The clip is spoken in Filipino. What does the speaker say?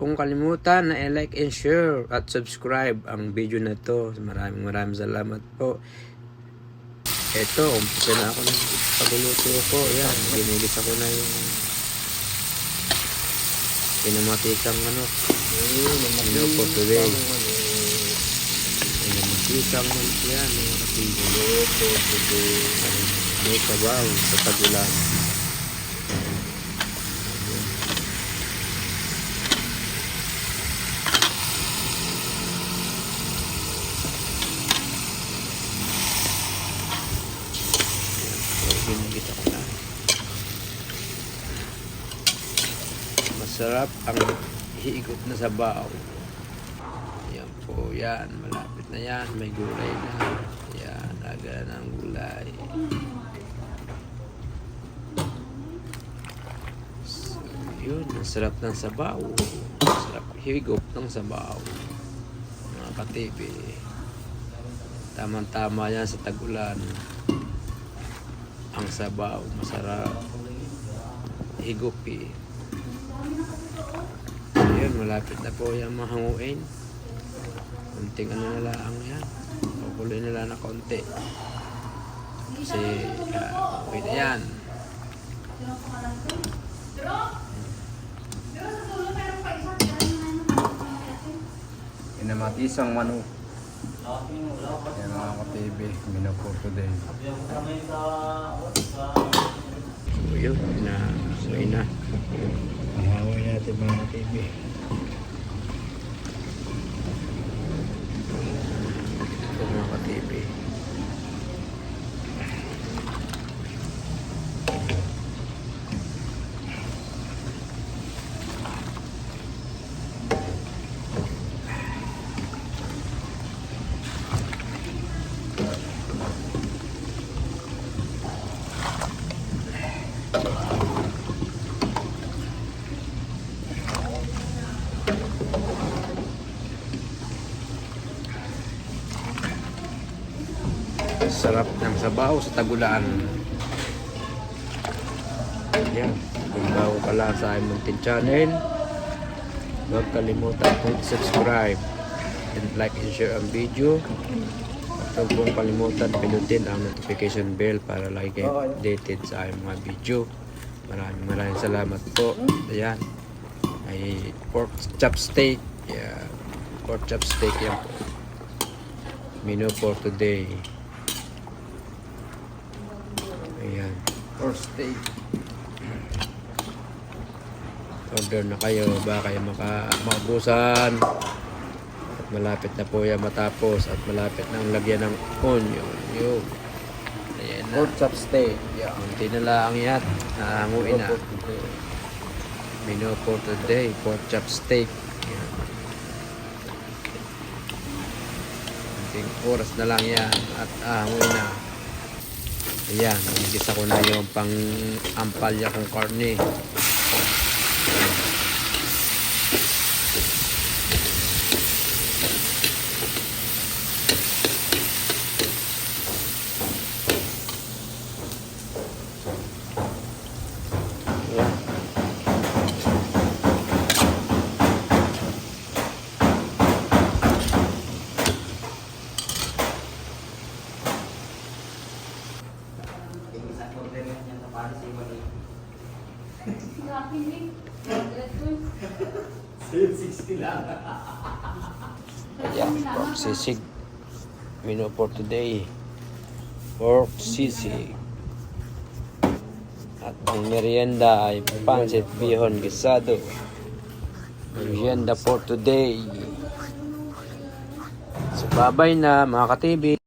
pong kalimutan na i-like and share at subscribe ang video na to. Maraming maraming salamat po. Ito, umpisa na ako ng pagluluto ko. Yan, ginigis ako na yung pinamatikang ano. Hello for today. Pinamatikang ano yan. Hello for today. May kabaw sa tagulan. Masarap ang higot na sabaw. Yan po, yan. Malapit na yan. May gulay na. Yan, aga ang gulay. So, yun. Ang sarap ng sabaw. Ang sarap higop ng sabaw. Mga katibi. Tamang-tama yan sa tagulan. Ang sabaw, masarap. Higupi. Ayun, malapit na po yung mahanguin. Kunting ano na lang yan. Kukuloy na lang na konti. Kasi, uh, okay na yan. Inamatisang manok. Yan mga ka-TV, for today. So, yun, na, so, na. Mahaway natin mga ka-TV. Ito mga ka-TV. Sarap ng sabaw sa tagulan. Yan. Kung bago ka lang sa aking muntin channel, huwag kalimutan pong subscribe and like and share ang video. At huwag pong kalimutan pinutin ang notification bell para lagi kayo updated sa aking mga video. Maraming maraming salamat po. Ayan. Ay pork chop steak. Yeah. Pork chop steak yan po. Menu for today. Ayan. First steak. Order na kayo. Baka kayo maka maubusan. At malapit na po yan matapos. At malapit na ang lagyan ng onion. Yun. Ayan na. Pork chop steak. Yeah. Kunti na lang yan. Nahanguin na. Menu for today. Pork chop steak. Ayan. Kunting oras na lang yan. At ahanguin na. Ayan. Nagisa ko na yung pang ampalya kong karne. Ayan. Ayan, pork sisig. Menu for today. Pork sisig. At ang merienda ay pancit bihon gisado. Merienda for today. So, babay na mga ka-TV.